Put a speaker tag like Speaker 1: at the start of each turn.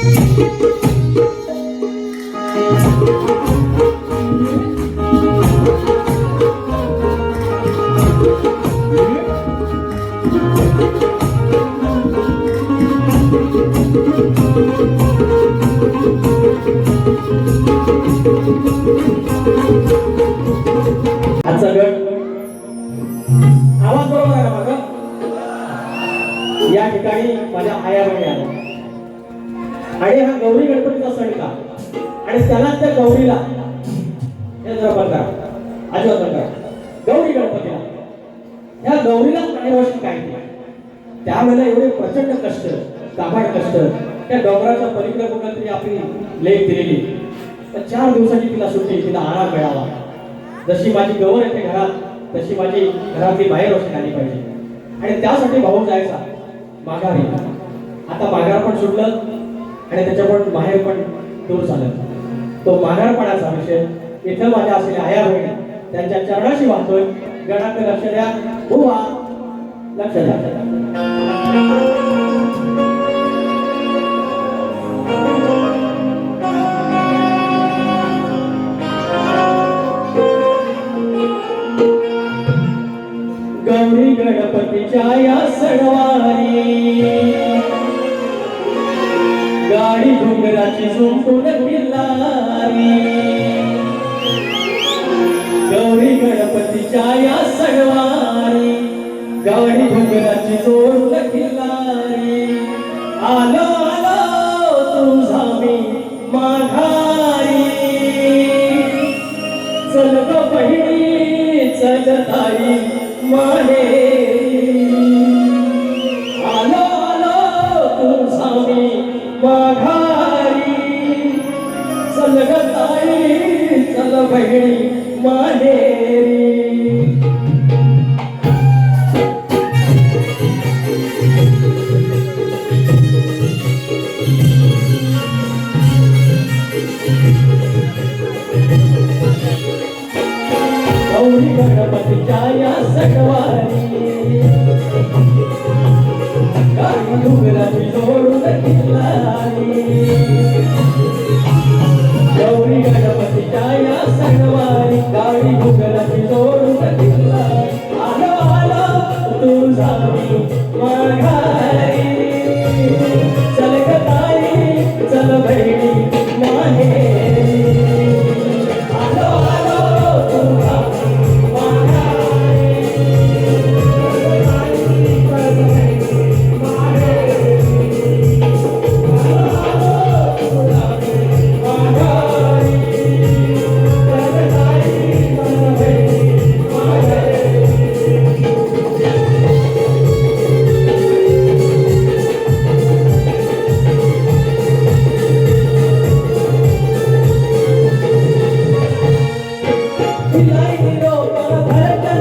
Speaker 1: Música माझ्या आया बहिणी आल्या आणि हा गौरी गणपतीचा सण का? आणि त्याला त्या गौरीला हे जरा बंद करा. अजिबात बंद करा. गौरी गणपतीला. ह्या गौरीला पाण्यावरची काय त्यावेळेला एवढे प्रचंड कष्ट काबाड कष्ट. त्या डोंगराच्या पलीकडे कुठं तरी आपली लेख दिलेली. तर चार दिवसाची तिला सुट्टी तिला आराम मिळावा. जशी माझी गवर येते घरात तशी माझी घरातली बाहेर रोषण आली पाहिजे. आणि त्यासाठी भाऊ जायचा. माघारी आता माघार पण सुटलं आणि त्याच्या बाहेर पण दूर झालं. तो माघारपणाचा विषय. इथं माझ्या असलेल्या आया बहिणी त्यांच्या चरणाशी वाहतोय गणाकडे लक्ष द्या. हुवा लक्ष द्या. गौरी गणपतीच्या या सणवारी गौरी गणपतीच्या या सणवारी गाडी डोंगराची जोडून बहिणी माहेरी गौरी गणपतीच्या या सणवारी सणवारी तिलाई निरोप भरतनी